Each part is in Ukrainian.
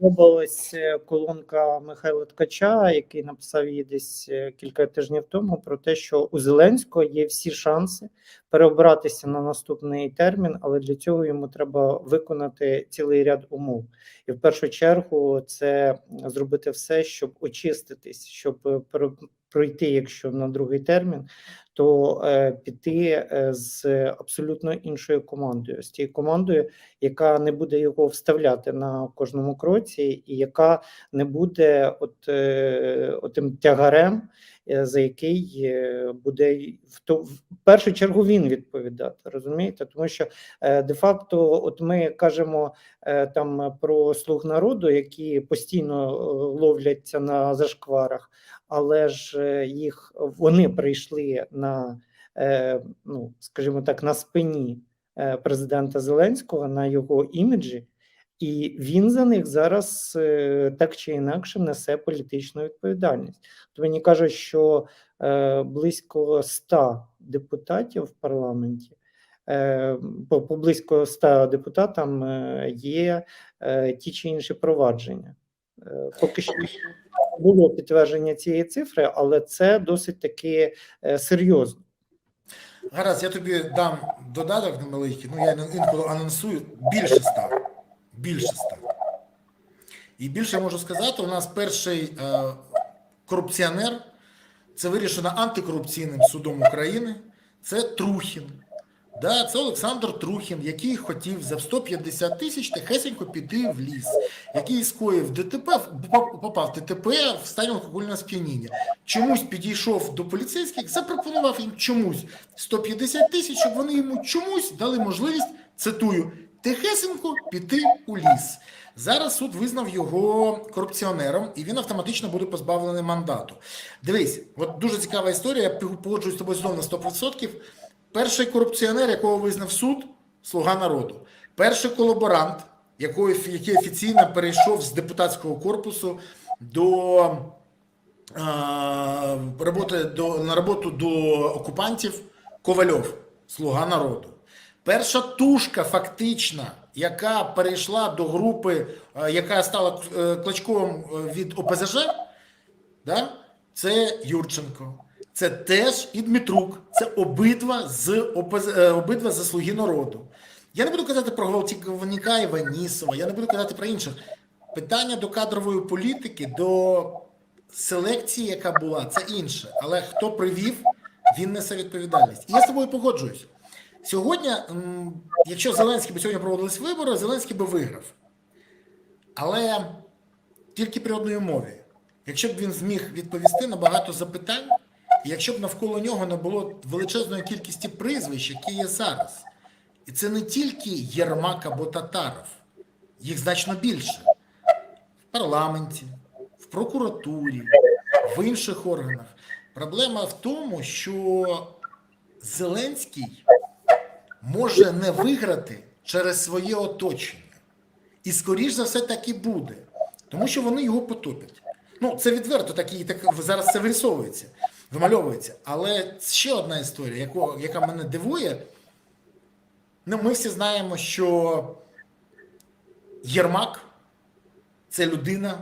сподобалась е, колонка Михайла Ткача, який написав її десь е, кілька тижнів тому, про те, що у Зеленського є всі шанси переобратися на наступний термін, але для цього йому треба виконати цілий ряд умов. І в першу чергу це зробити все, щоб очиститись, щоб е, пройти, якщо на другий термін, то е, піти е, з абсолютно іншою командою, з тією командою, яка не буде його вставляти на кожному кроці, і яка не буде от, е, отим тягарем, е, за який е, буде в то в першу чергу він відповідати. Розумієте, тому що е, де-факто, от ми кажемо е, там про слуг народу, які постійно ловляться на зашкварах, але ж е, їх вони прийшли на, е, ну скажімо так, на спині е, президента Зеленського на його іміджі, і він за них зараз так чи інакше несе політичну відповідальність. То мені кажуть, що близько 100 депутатів в парламенті. е, По, по близько 100 депутатам є ті чи інші провадження. Поки що було підтвердження цієї цифри, але це досить таки е, серйозно. Гаразд, я тобі дам додаток невеликий, ну я інколи анонсую більше ста. Більше ста. І більше можу сказати, у нас перший е, корупціонер, це вирішено антикорупційним судом України, це Трухін. Да, це Олександр Трухін, який хотів за 150 тисяч тихесенько піти в ліс, який скоїв ДТП, поп- попав в ДТП в стані алкогольного сп'яніння. Чомусь підійшов до поліцейських, запропонував їм чомусь 150 тисяч, щоб вони йому чомусь дали можливість, цитую, тихесенько піти у ліс. Зараз суд визнав його корупціонером, і він автоматично буде позбавлений мандату. Дивись, от дуже цікава історія. Я погоджуюсь з тобою знову на 100%. Перший корупціонер, якого визнав суд, слуга народу. Перший колаборант, який, офіційно перейшов з депутатського корпусу до е, роботи до, на роботу до окупантів Ковальов, слуга народу. Перша тушка, фактична, яка перейшла до групи, яка стала е, клочком е, від ОПЗЖ, да? це Юрченко. Це теж і Дмитрук. Це обидва з ОПЗ, е, обидва за слуги народу. Я не буду казати про Гвалтівника Іванісова, я не буду казати про інших. Питання до кадрової політики, до селекції, яка була, це інше. Але хто привів, він несе відповідальність. І я з тобою погоджуюсь. Сьогодні, якщо Зеленський би сьогодні проводились вибори, Зеленський би виграв. Але тільки при одній умові. Якщо б він зміг відповісти на багато запитань, і якщо б навколо нього не було величезної кількості прізвищ, які є зараз. І це не тільки Єрмак або Татаров, їх значно більше в парламенті, в прокуратурі, в інших органах. Проблема в тому, що Зеленський може не виграти через своє оточення. І скоріш за все так і буде, тому що вони його потопять. Ну, це відверто так і так зараз це вирисовується, вимальовується. Але ще одна історія, яко, яка мене дивує. Ну, ми всі знаємо, що Єрмак це людина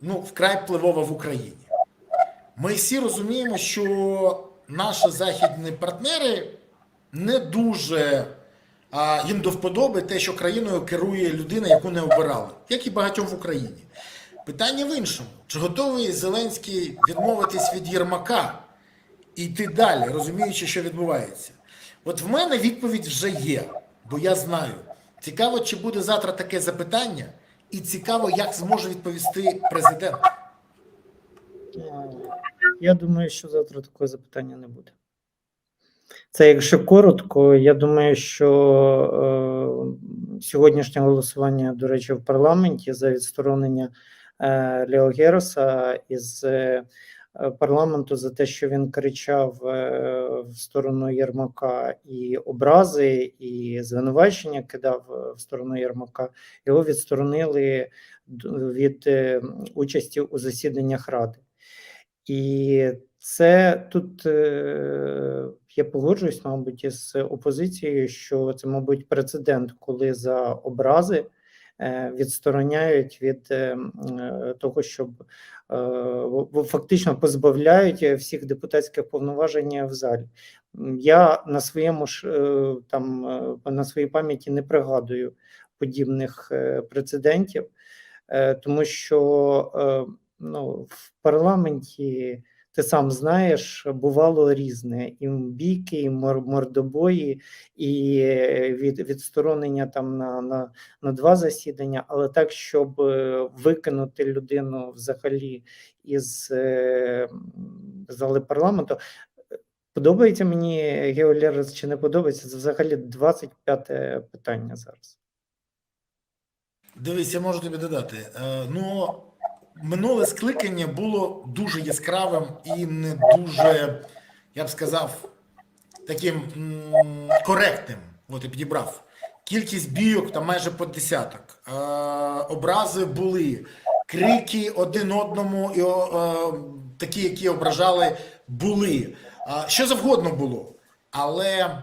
ну, вкрай впливова в Україні. Ми всі розуміємо, що наші західні партнери не дуже а, їм до вподоби те, що країною керує людина, яку не обирали, як і багатьом в Україні. Питання в іншому: чи готовий Зеленський відмовитись від Єрмака і йти далі, розуміючи, що відбувається? От в мене відповідь вже є, бо я знаю. Цікаво, чи буде завтра таке запитання, і цікаво, як зможе відповісти президент. Я думаю, що завтра такого запитання не буде. Це якщо коротко, я думаю, що е, сьогоднішнє голосування, до речі, в парламенті за відсторонення е, Лео Героса із е, парламенту за те, що він кричав е, в сторону Єрмака і образи, і звинувачення кидав в сторону Єрмака, його відсторонили від участі у засіданнях Ради. І це тут я погоджуюсь, мабуть, із опозицією, що це, мабуть, прецедент, коли за образи відстороняють від е, е, того, щоб е, фактично позбавляють е, всіх депутатських повноважень в залі. Я на своєму ж е, там е, на своїй пам'яті не пригадую подібних е, прецедентів, е, тому що е, ну, в парламенті ти сам знаєш, бувало різне: і бійки, і мор- мордобої, і е, від, відсторонення там на, на, на два засідання, але так, щоб е, викинути людину взагалі із е, зали парламенту. Подобається мені Геолерес чи не подобається? Це взагалі 25 питання зараз. Дивись, я можу тобі додати. Ну, минуле скликання було дуже яскравим і не дуже, я б сказав, таким коректним. От я підібрав. Кількість бійок там майже по десяток. Е, Образи були, крики один одному, і е, такі, які ображали, були. Е, Що завгодно було. Але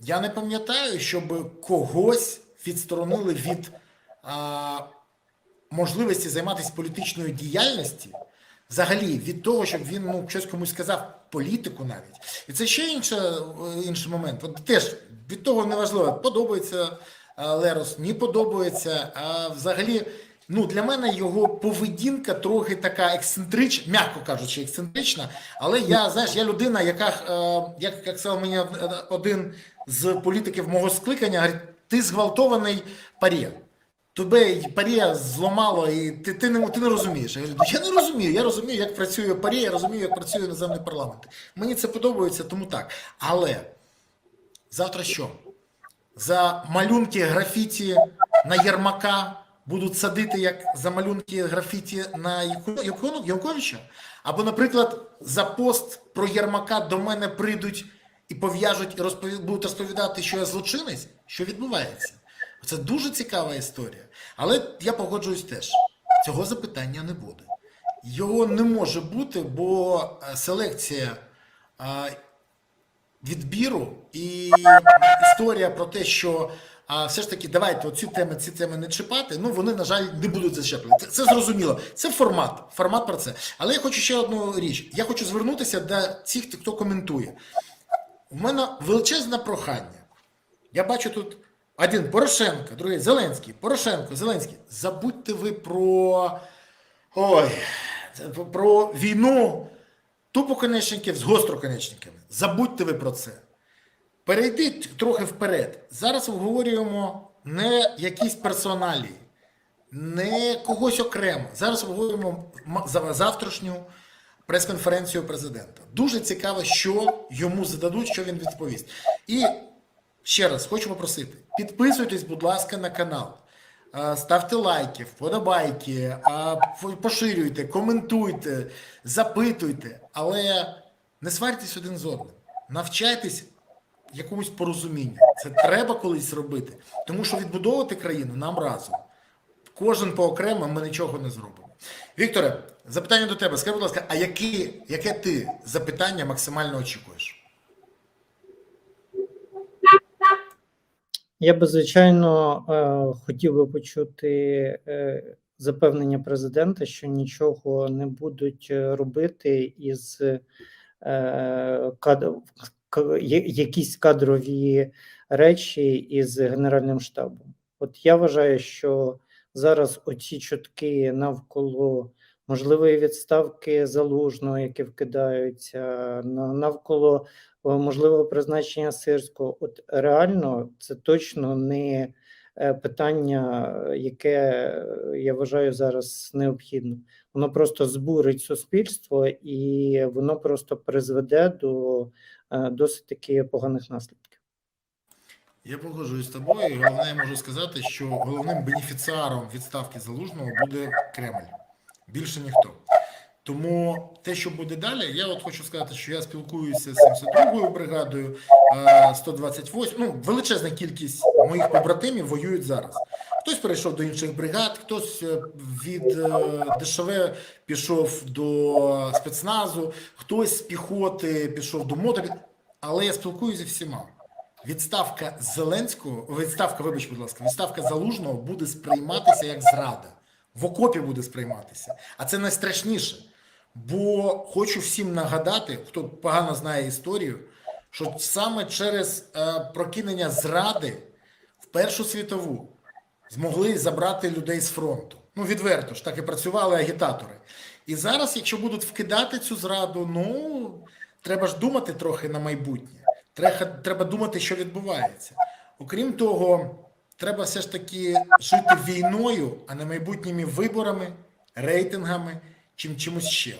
я не пам'ятаю, щоб когось відсторонили від а, можливості займатися політичною діяльністю, взагалі від того, щоб він ну, щось комусь сказав, політику навіть. І це ще інша, інший момент. От теж від того неважливо, подобається а, Лерос, не подобається. А взагалі, ну для мене його поведінка трохи така ексцентрична, м'яко кажучи, ексцентрична. Але я знаєш, я людина, яка е, як, як сказав мені один з політиків мого скликання, говорить, ти зґвалтований парє. Тебе парія зламало, і ти, ти, не, ти не розумієш. Я говорю, я не розумію. Я розумію, як працює парія, я розумію, як працює іноземний парламент. Мені це подобається, тому так. Але завтра що? За малюнки графіті на Єрмака будуть садити як за малюнки графіті на Яку- Або, наприклад, за пост про Єрмака до мене прийдуть і пов'яжуть і розпові- будуть розповідати, що я злочинець, що відбувається. Це дуже цікава історія. Але я погоджуюсь теж, цього запитання не буде. Його не може бути, бо е, селекція е, відбіру і історія про те, що а, все ж таки давайте оці теми, ці теми не чіпати. Ну вони, на жаль, не будуть зачеплені. Це, це зрозуміло. Це формат. Формат про це. Але я хочу ще одну річ. Я хочу звернутися до цих, хто коментує. У мене величезне прохання. Я бачу тут один Порошенко, другий Зеленський, Порошенко, Зеленський. Забудьте ви про. Ой, про- війну тупоконечників з гостроконечниками. Забудьте ви про це. Перейдіть трохи вперед. Зараз обговорюємо не якісь персоналі, не когось окремо. Зараз обговорюємо за- завтрашню прес-конференцію президента. Дуже цікаво, що йому зададуть, що він відповість. І ще раз хочу попросити: підписуйтесь, будь ласка, на канал. Е, Ставте лайки, вподобайки, е, поширюйте, коментуйте, запитуйте, але не сварьтесь один з одним. Навчайтесь якомусь порозумінню. Це треба колись робити. Тому що відбудовувати країну нам разом. Кожен по окремо ми нічого не зробимо. Вікторе, запитання до тебе. Скажи, будь ласка, а які, яке ти запитання максимально очікуєш? Я би, звичайно, е, хотів би почути е, запевнення президента, що нічого не будуть е, робити із кад... к- я- якісь кадрові речі із Генеральним штабом. От я вважаю, що зараз оці чутки навколо можливої відставки залужного, які вкидаються, на- навколо можливого призначення сирського. От реально це точно не е, питання, е, яке е, я вважаю зараз необхідно. Воно просто збурить суспільство і воно просто призведе до е, досить таки поганих наслідків. Я погоджуюсь з тобою. Головне, я можу сказати, що головним бенефіціаром відставки залужного буде Кремль. Більше ніхто. Тому те, що буде далі, я от хочу сказати, що я спілкуюся з 72-ю бригадою, е, 128, ну, величезна кількість моїх побратимів воюють зараз. Хтось перейшов до інших бригад, хтось е, від е, ДШВ пішов до спецназу, хтось з піхоти пішов до мотор. Але я спілкуюся зі всіма. відставка Зеленського, відставка, вибач, будь ласка, відставка Залужного буде сприйматися як зрада. В окопі буде сприйматися. А це найстрашніше. Бо хочу всім нагадати, хто погано знає історію, що саме через е, прокинення зради в Першу світову змогли забрати людей з фронту. Ну, відверто ж, так і працювали агітатори. І зараз, якщо будуть вкидати цю зраду, ну треба ж думати трохи на майбутнє. Треба, треба думати, що відбувається. Окрім того, треба все ж таки жити війною, а не майбутніми виборами, рейтингами, чим чимось ще.